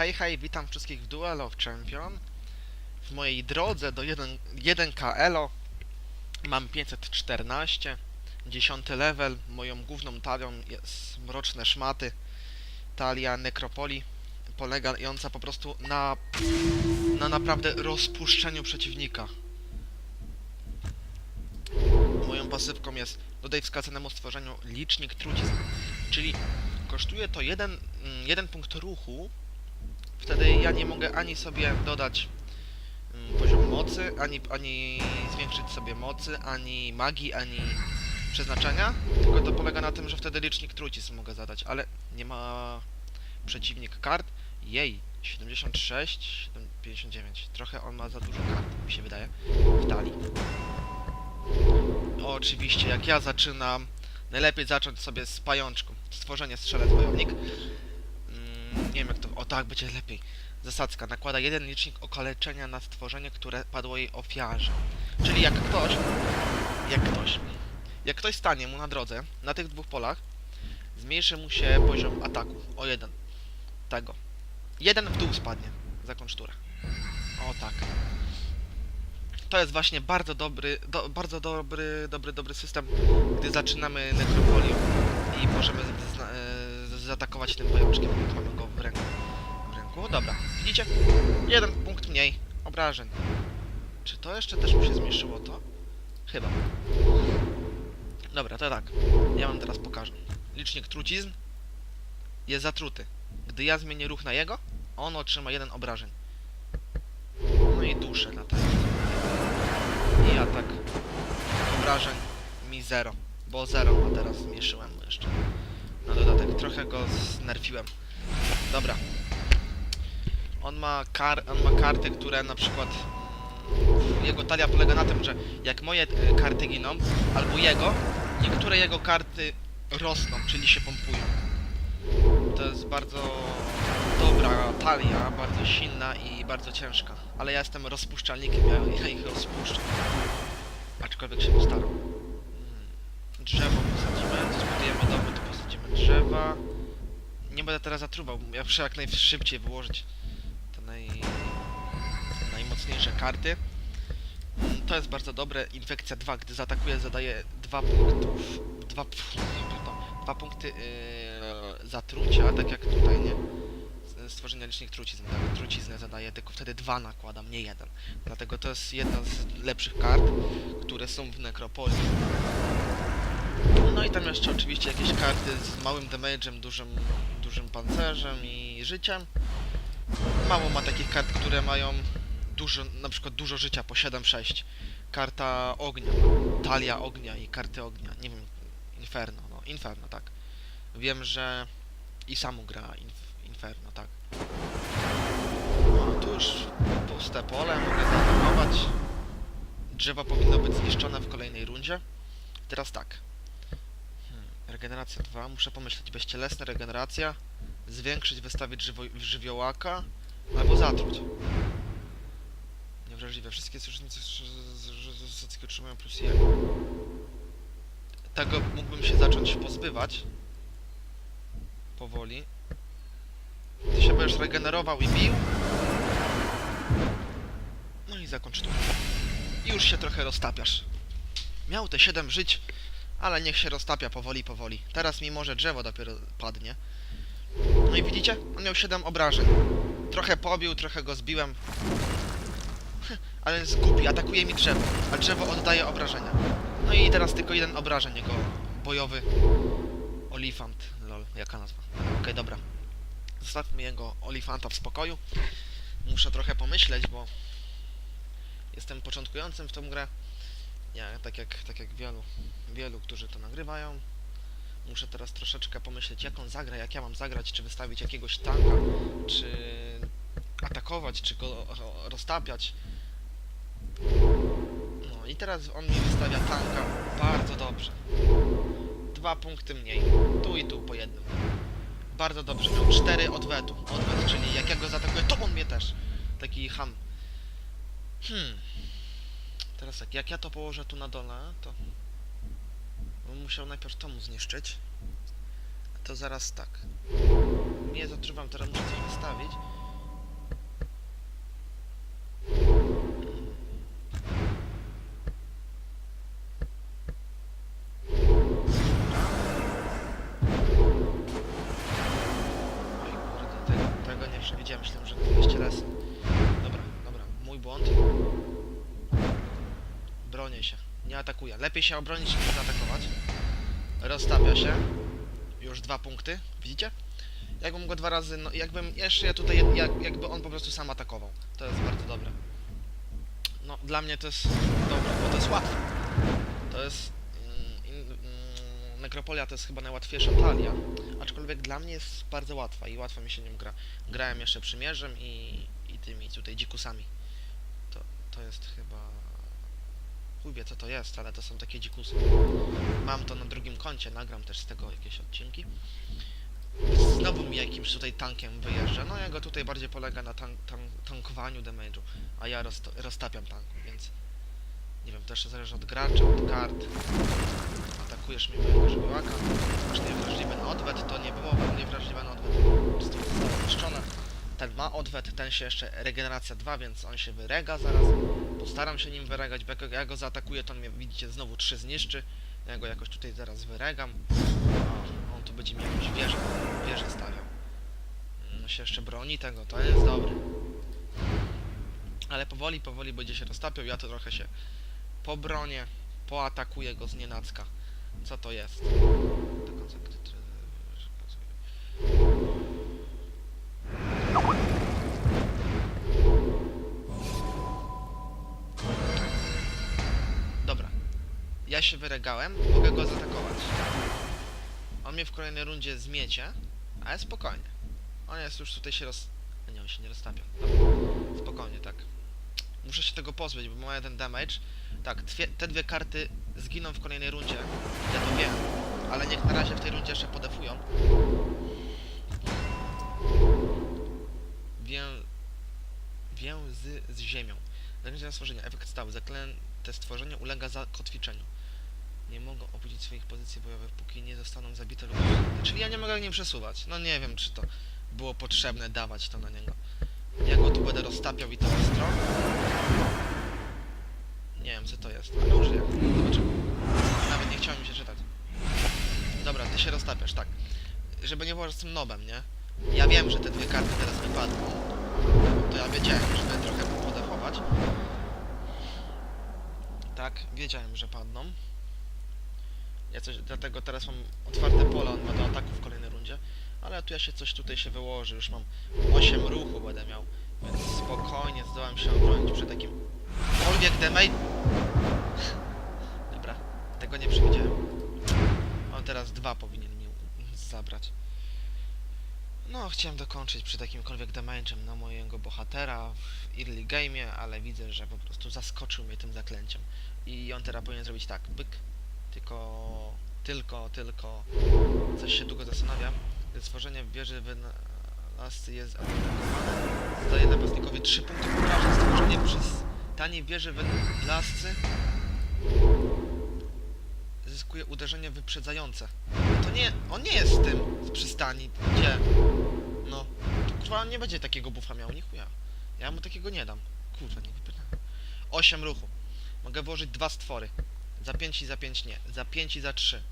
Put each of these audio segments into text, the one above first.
Hej, hej, witam wszystkich w Duel of Champion. W mojej drodze do 1, 1K Elo mam 514, 10 level. Moją główną talią jest Mroczne Szmaty, talia Nekropolii, polegająca po prostu na, na naprawdę rozpuszczeniu przeciwnika. Moją pasywką jest dodaj wskazanemu stworzeniu licznik trucizn, czyli kosztuje to jeden, mm, jeden punkt ruchu Wtedy ja nie mogę ani sobie dodać mm, poziom mocy, ani, ani zwiększyć sobie mocy, ani magii, ani przeznaczenia. Tylko to polega na tym, że wtedy licznik trucizn mogę zadać, ale nie ma przeciwnik kart. Jej, 76, 7, 59. Trochę on ma za dużo kart, mi się wydaje, w talii. Oczywiście, jak ja zaczynam, najlepiej zacząć sobie z pajączką. Stworzenie strzelec wojownik. Nie wiem jak to. O tak, będzie lepiej. Zasadzka. Nakłada jeden licznik okaleczenia na stworzenie, które padło jej ofiarze. Czyli jak ktoś. Jak ktoś. Jak ktoś stanie mu na drodze, na tych dwóch polach, zmniejszy mu się poziom ataku o jeden. Tego. Jeden w dół spadnie. Zakończ turę. O tak. To jest właśnie bardzo dobry, do, bardzo dobry, dobry, dobry system, gdy zaczynamy nekropolię i możemy e, zaatakować tym pajączkiem, ręku. W ręku. Dobra, widzicie? Jeden punkt mniej obrażeń. Czy to jeszcze też mu się zmniejszyło to? Chyba. Dobra, to tak. Ja wam teraz pokażę. Licznik trucizn jest zatruty. Gdy ja zmienię ruch na jego, on otrzyma jeden obrażeń. No i duszę na ten. I atak obrażeń mi zero. Bo zero ma teraz zmniejszyłem jeszcze. Na dodatek trochę go znerfiłem. Dobra. On ma, kar on ma karty, które na przykład jego talia polega na tym, że jak moje e, karty giną, albo jego, niektóre jego karty rosną, czyli się pompują. To jest bardzo dobra talia, bardzo silna i bardzo ciężka. Ale ja jestem rozpuszczalnikiem, ja, ich rozpuszczam. Aczkolwiek się postaram. Mm, Drzewo posadzimy, zbudujemy domy, to posadzimy drzewa. Nie będę teraz zatruwał, ja muszę jak najszybciej wyłożyć te naj... najmocniejsze karty. To jest bardzo dobre. Infekcja 2, gdy zaatakuje zadaje 2 punktów. 2, dwa punkty yy, zatrucia, tak jak tutaj, nie? Stworzenia licznik trucizn. Tak, truciznę zadaje, tylko wtedy dwa nakładam, nie jeden. Dlatego to jest jedna z lepszych kart, które są w Nekropolii. No i tam jeszcze oczywiście jakieś karty z małym damage'em, dużym, dużym pancerzem i życiem. Mało ma takich kart, które mają dużo, na przykład dużo życia, po 7-6. Karta ognia, talia ognia i karty ognia, nie wiem, Inferno, no, Inferno, tak. Wiem, że i samu gra Inf Inferno, tak. No, tu już puste pole, mogę zaatakować. Drzewo powinno być zniszczone w kolejnej rundzie. Teraz tak. Regeneracja 2, muszę pomyśleć, bezcielesna regeneracja. Zwiększyć, wystawić żywo żywiołaka, albo zatruć. Niewrażliwe. Wszystkie sojusznicy zasadzki otrzymują plus 1. Tego mógłbym się zacząć pozbywać. Powoli. Ty się będziesz regenerował i bił. No i zakończ tu. I już się trochę roztapiasz. Miał te 7 żyć, ale niech się roztapia powoli, powoli. Teraz mimo, że drzewo dopiero padnie. No i widzicie? On miał 7 obrażeń. Trochę pobił, trochę go zbiłem. Ale głupi, atakuje mi drzewo, a drzewo oddaje obrażenia. No i teraz tylko jeden obrażeń jego bojowy olifant. Lol, jaka nazwa? Okej, dobra. Zostawmy jego olifanta w spokoju. Muszę trochę pomyśleć, bo jestem początkującym w tą grę. Ja, tak jak, tak jak wielu, wielu, którzy to nagrywają. Muszę teraz troszeczkę pomyśleć, jak on zagra, jak ja mam zagrać, czy wystawić jakiegoś tanka, czy atakować, czy go roztapiać. No i teraz on mi wystawia tanka bardzo dobrze. Dwa punkty mniej. Tu i tu po jednym. Bardzo dobrze. Miał cztery odwetu. Odwet, czyli jak ja go zaatakuję, to on mnie też. Taki ham. Hmm. Teraz tak, jak ja to położę tu na dole, to... On musiał najpierw to mu zniszczyć. To zaraz tak. Nie zatrzymam, teraz muszę coś wystawić. Oj kurde, tego, tego nie przewidziałem, myślałem, że 200 razy. Dobra, dobra, mój błąd. Bronię się, nie atakuję. Lepiej się obronić niż zaatakować. Rozstawia się. Już dwa punkty, widzicie? Jakbym go dwa razy, no jakbym jeszcze ja tutaj, jak, jakby on po prostu sam atakował. To jest bardzo dobre. No, dla mnie to jest dobre, bo to jest łatwe. To jest... Mm, mm, Nekropolia to jest chyba najłatwiejsza talia, aczkolwiek dla mnie jest bardzo łatwa i łatwo mi się nią gra. Grałem jeszcze przymierzem i, i tymi tutaj dzikusami. To, to jest chyba... Chuj wie co to jest, ale to są takie dzikusy. Mam to na drugim koncie, nagram też z tego jakieś odcinki. Znowu mi jakimś tutaj tankiem wyjeżdża. No jego tutaj bardziej polega na tank, tank, tankowaniu damage'u, a ja rozto, roztapiam tanku, więc nie wiem, jeszcze zależy od gracza, od kart. Atakujesz mnie mojego żywiołaka, masz niewrażliwy na odwet, to nie było niewrażliwe na odwet, po prostu zniszczone. Ten ma odwet, ten się jeszcze regeneracja 2, więc on się wyrega zaraz. Postaram się nim wyregać, bo jak ja go zaatakuję, to on mnie widzicie znowu 3 zniszczy. Ja go jakoś tutaj zaraz wyregam. O, on tu będzie mi jakąś wieżę, wieżę stawiał. No się jeszcze broni tego, to jest dobre. Ale powoli, powoli będzie się roztapiał, ja to trochę się pobronię, poatakuję go z nienacka. Co to jest? Do końca Ja się wyregałem, mogę go zaatakować. On mnie w kolejnej rundzie zmiecie, ale spokojnie. On jest już tutaj się roz... Nie, on się nie roztapia. Spokojnie, tak. Muszę się tego pozbyć, bo ma jeden damage. Tak, te dwie karty zginą w kolejnej rundzie. Ja to wiem. Ale niech na razie w tej rundzie jeszcze podefują. Wię... Więzy z ziemią. Zaklęcie stworzenia. Efekt stały. Zaklęte stworzenie ulega zakotwiczeniu. Nie mogą opuścić swoich pozycji bojowych, póki nie zostaną zabite lub... Czyli ja nie mogę nie przesuwać. No nie wiem, czy to było potrzebne dawać to na niego. Ja go tu będę roztapiał i to ostro. Nie wiem, co to jest, ale użyję. Zobaczymy. Nawet nie chciałem się czytać. Dobra, ty się roztapiasz, tak. Żeby nie było, że jestem nobem, nie? Ja wiem, że te dwie karty teraz wypadną. To ja wiedziałem, żeby trochę podefować. Tak, wiedziałem, że padną. Ja coś, dlatego teraz mam otwarte pole, on ma do ataku w kolejnej rundzie. Ale tu ja się coś tutaj się wyłoży, już mam 8 ruchu będę miał. Więc spokojnie zdołam się obronić przed takim Kolwiek damage... Dobra, tego nie przewidziałem. On teraz dwa powinien mi zabrać. No, chciałem dokończyć przy takimkolwiek damage'em na mojego bohatera w early game'ie, ale widzę, że po prostu zaskoczył mnie tym zaklęciem. I on teraz powinien zrobić tak, byk, tylko, tylko, tylko, coś się długo zastanawia. Gdy stworzenie wieży wynalazcy jest atakowane, zadaje napastnikowi 3 punkty obrażeń. Stworzenie przez taniej wieży wynalazcy zyskuje uderzenie wyprzedzające. To nie, on nie jest tym z przystani, gdzie, no, to kurwa on nie będzie takiego buffa miał, nie chuja. Ja mu takiego nie dam. Kurwa, nie wypytam. 8 ruchu. Mogę włożyć dwa stwory. Za 5 i za 5 nie. Za 5 i za 3.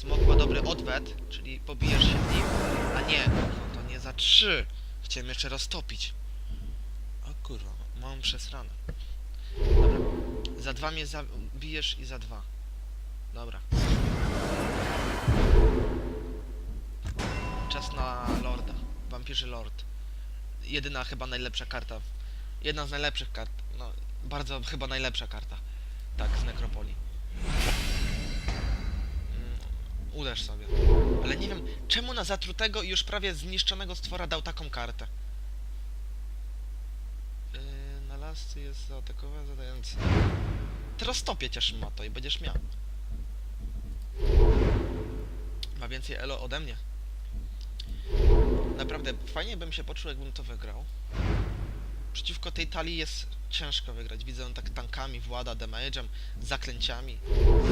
Smok ma dobry odwet, czyli pobijesz się z nim. A nie, kurwa, to nie za 3. Chciałem jeszcze roztopić. O kurwa, mam przesrane. Dobra. Za 2 mnie zabijesz i za 2. Dobra. Czas na Lorda. Wampirzy Lord. Jedyna chyba najlepsza karta. Jedna z najlepszych kart. No, bardzo chyba najlepsza karta. Tak, z Nekropolii. Uderz sobie. Ale nie wiem, czemu na zatrutego i już prawie zniszczonego stwora dał taką kartę. Yy, na lasce jest zaatakowa zadający. Teraz topię cię ma i będziesz miał. Ma więcej elo ode mnie. Naprawdę, fajnie bym się poczuł, jakbym to wygrał. Przeciwko tej talii jest ciężko wygrać. Widzę on tak tankami włada, damage'em, zaklęciami.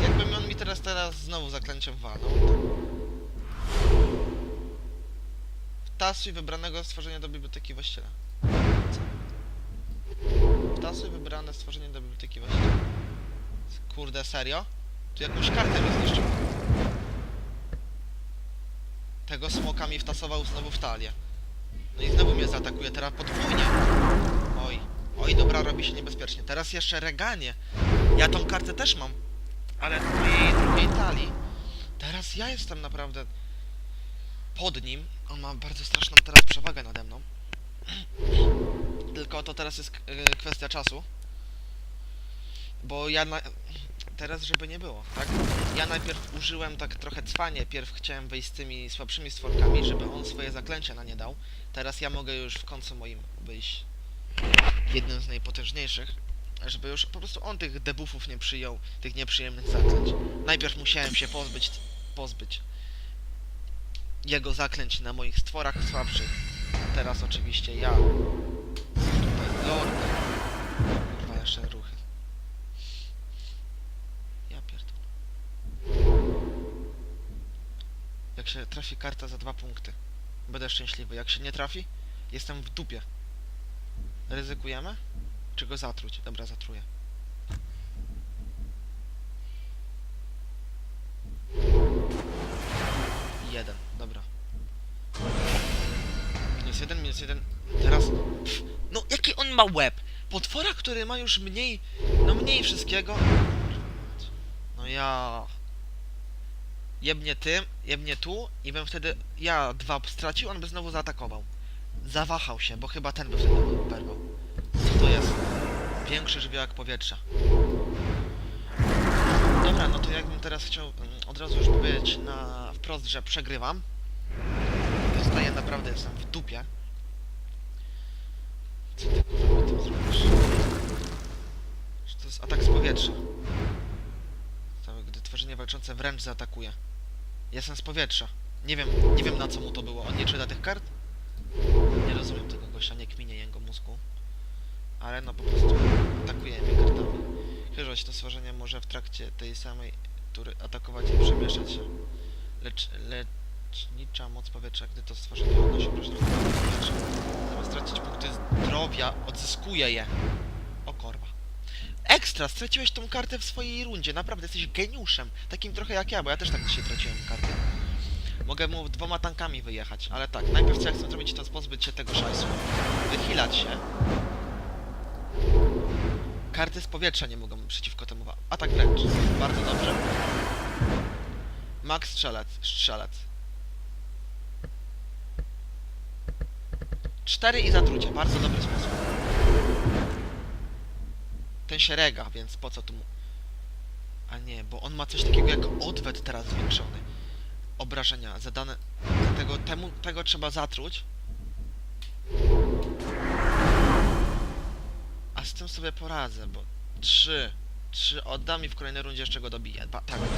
Jakby on mi teraz teraz znowu zaklęciem walnął. Wtasuj wybranego stworzenia do biblioteki właściciela. Wtasuj wybrane stworzenie do biblioteki właściciela. Kurde, serio? Tu jakąś kartę mi zniszczył. Tego smoka mi wtasował znowu w talię. No i znowu mnie zaatakuje, teraz podwójnie. Oj, oj, dobra, robi się niebezpiecznie. Teraz jeszcze reganie. Ja tą kartę też mam, ale w mojej drugiej talii. Teraz ja jestem naprawdę pod nim. On ma bardzo straszną teraz przewagę nade mną. Tylko to teraz jest y, kwestia czasu. Bo ja na... Teraz, żeby nie było, tak? Ja najpierw użyłem tak trochę cwanie, pierw chciałem wejść z tymi słabszymi stworkami, żeby on swoje zaklęcia na nie dał. Teraz ja mogę już w końcu moim wyjść jednym z najpotężniejszych, żeby już po prostu on tych debuffów nie przyjął, tych nieprzyjemnych zaklęć. Najpierw musiałem się pozbyć, pozbyć jego zaklęć na moich stworach słabszych. Teraz oczywiście ja. Tutaj Lord. Kurwa, jeszcze ruchy. Ja pierdolę. Jak się trafi karta za dwa punkty, będę szczęśliwy. Jak się nie trafi, jestem w dupie. Ryzykujemy? Czy go zatruć? Dobra, zatruję. Jeden, dobra. Minus jeden, minus jeden. Teraz. Pff, no jaki on ma łeb? Potwora, który ma już mniej. No mniej wszystkiego. No ja. Jebnie tym, jebnie tu i bym wtedy. Ja dwa stracił, on by znowu zaatakował. Zawahał się, bo chyba ten by wtedy oberwał. Co to jest? Większy żywiołek powietrza. Dobra, no to jakbym teraz chciał mm, od razu już powiedzieć na wprost, że przegrywam. Dostaję naprawdę, jestem w dupie. Co ty kurwa tym zrobisz? Że to jest atak z powietrza. Gdy tworzenie walczące wręcz zaatakuje. Jestem z powietrza. Nie wiem, nie wiem na co mu to było. On nie czyta tych kart? Nie rozumiem tego gościa, nie kminie jego mózgu. Ale no po prostu atakuje mnie kartami. Że to stworzenie może w trakcie tej samej tury atakować i przemieszczać się. Lecz, lecznicza moc powietrza, gdy to stworzenie odnosi obrażenia powietrza. Zamiast stracić punkty zdrowia, odzyskuje je. O korwa. Ekstra! Straciłeś tą kartę w swojej rundzie. Naprawdę, jesteś geniuszem. Takim trochę jak ja, bo ja też tak dzisiaj traciłem kartę. Mogę mu dwoma tankami wyjechać, ale tak, najpierw co ja chcę zrobić, to pozbyć się tego szajsu. Wychylać się. Karty z powietrza nie mogą przeciwko temu. Atak wręcz. Bardzo dobrze. Max strzelec. Strzelec. Cztery i zatrucie. Bardzo dobry sposób. Ten się rega, więc po co tu mu... A nie, bo on ma coś takiego jak odwet teraz zwiększony. Obrażenia zadane... Dlatego temu, tego trzeba zatruć. A z tym sobie poradzę, bo trzy, trzy oddam i w kolejnej rundzie jeszcze go dobiję. Ba, tak, tak.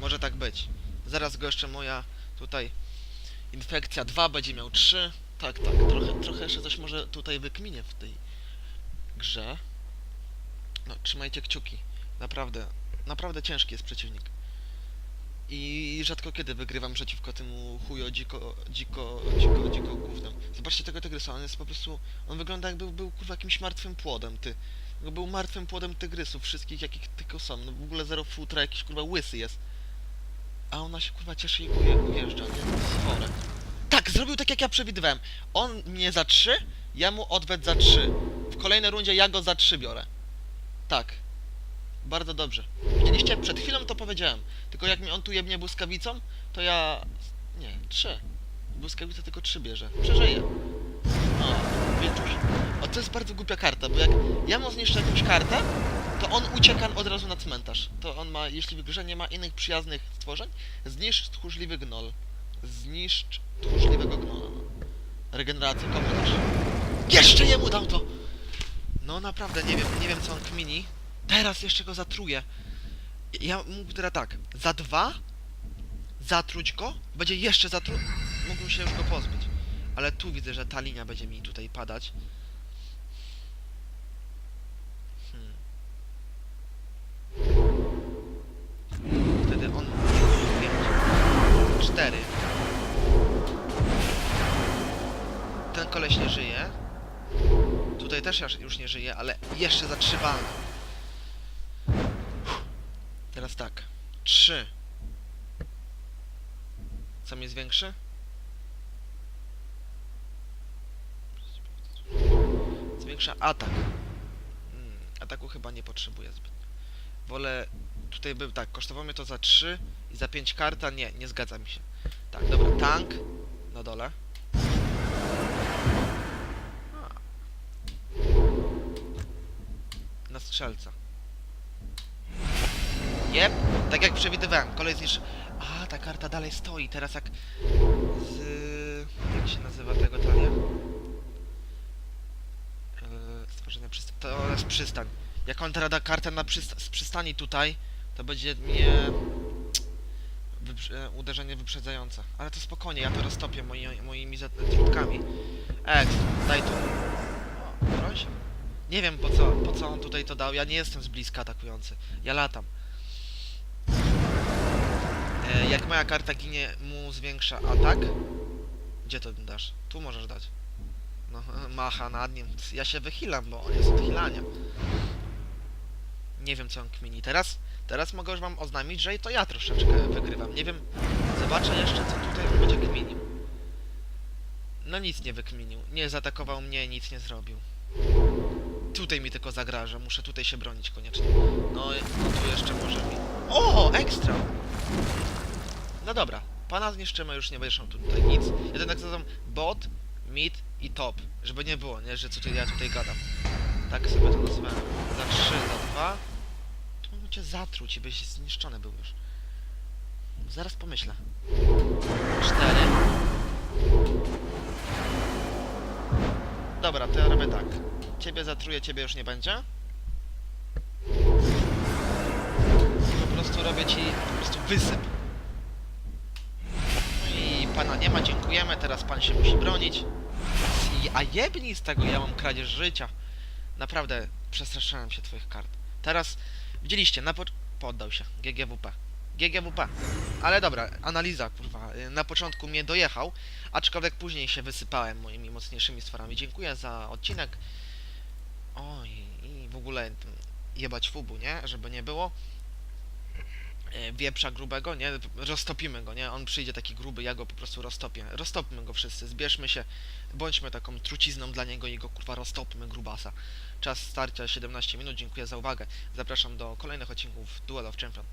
Może tak być. Zaraz go jeszcze moja tutaj infekcja 2 będzie miał 3. Tak, tak, trochę, trochę jeszcze coś może tutaj wykminie w tej grze. No, trzymajcie kciuki. Naprawdę, naprawdę ciężki jest przeciwnik. I rzadko kiedy wygrywam przeciwko temu chujo dziko, dziko, dziko, dziko gównem. Zobaczcie tego tygrysa, on jest po prostu... On wygląda jakby był kurwa jakimś martwym płodem, ty. Był martwym płodem tygrysów, wszystkich jakich tylko są. No w ogóle zero futra, jakiś kurwa łysy jest. A ona się kurwa cieszy i uje, ujeżdża, nie? To. Tak, zrobił tak jak ja przewidywałem. On mnie za 3, ja mu odwet za 3. W kolejnej rundzie ja go za 3 biorę. Tak. Bardzo dobrze. Widzieliście? Przed chwilą to powiedziałem. Tylko jak mi on tu jebnie błyskawicą, to ja... Nie, 3. Błyskawica tylko 3 bierze. Przeżyję. O, wieczuś. O, to jest bardzo głupia karta, bo jak ja mu zniszczę jakąś kartę, to on ucieka od razu na cmentarz. To on ma, jeśli w grze nie ma innych przyjaznych stworzeń, zniszcz tchórzliwy gnol. Zniszcz tchórzliwego gnola. No. Regeneracja, komu? Jeszcze jemu dał to! No naprawdę, nie wiem, nie wiem co on kmini. Teraz jeszcze go zatruję. Ja mógł teraz tak, za dwa zatruć go, będzie jeszcze zatru... Mógłbym się już go pozbyć. Ale tu widzę, że ta linia będzie mi tutaj padać. Hmm. Wtedy on... Pięć. Cztery. Ten koleś nie żyje. Tutaj też już nie żyje, ale jeszcze zatrzymany. Teraz tak. Trzy. Sam jest większy? Zwiększa atak. Hmm, ataku chyba nie potrzebuję zbyt. Wolę... Tutaj bym tak, kosztowało mnie to za 3 i za 5 karta. Nie, nie zgadza mi się. Tak, dobra, tank na dole. Strzelca. Jep, tak jak przewidywałem, kolej zniszczy... A, ta karta dalej stoi, teraz jak z... jak się nazywa tego talia? Eee, stworzenie przystań... To jest przystań. Jak on teraz da kartę na przysta z przystani tutaj, to będzie mnie... Wyprze uderzenie wyprzedzające. Ale to spokojnie, ja to roztopię moi, moimi zat- trupkami. Ekstra, daj tu. O, broń Nie wiem po co, po co on tutaj to dał, ja nie jestem z bliska atakujący. Ja latam. E, jak moja karta ginie, mu zwiększa atak. Gdzie to dasz? Tu możesz dać. No, macha nad nim. Ja się wychylam, bo on jest od chylania. Nie wiem, co on kmini. Teraz, teraz mogę już wam oznajmić, że i to ja troszeczkę wygrywam. Nie wiem, zobaczę jeszcze, co tutaj on będzie kminił. No nic nie wykminił. Nie zaatakował mnie, nic nie zrobił. Tutaj mi tylko zagraża, muszę tutaj się bronić koniecznie. No, no tu jeszcze może mi... O, ekstra! No dobra, pana zniszczymy, już nie będziesz tutaj nic. Ja tak nazywam bot, mid i top, żeby nie było, nie, że co tutaj, ja tutaj gadam. Tak sobie to nazywałem. Za 3, za 2. Tu mógł cię zatruć i byś zniszczony był już. Zaraz pomyślę. 4. Dobra, to ja robię tak. Ciebie zatruję, ciebie już nie będzie. Po prostu robię ci po prostu wysyp. No i pana nie ma, dziękujemy, teraz pan się musi bronić. A jebnij z tego, ja mam kradzież życia. Naprawdę, przestraszyłem się twoich kart. Teraz, widzieliście, na po... poddał się, GGWP. GGWP. Ale dobra, analiza, kurwa. Na początku mnie dojechał, aczkolwiek później się wysypałem moimi mocniejszymi stworami. Dziękuję za odcinek. Oj, i w ogóle mm, jebać fubu, nie? Żeby nie było. E, Wieprza grubego, nie? Roztopimy go, nie? On przyjdzie taki gruby, ja go po prostu roztopię. Roztopmy go wszyscy, zbierzmy się, bądźmy taką trucizną dla niego i go kurwa roztopmy grubasa. Czas starcia 17 minut, dziękuję za uwagę. Zapraszam do kolejnych odcinków Duel of Champion.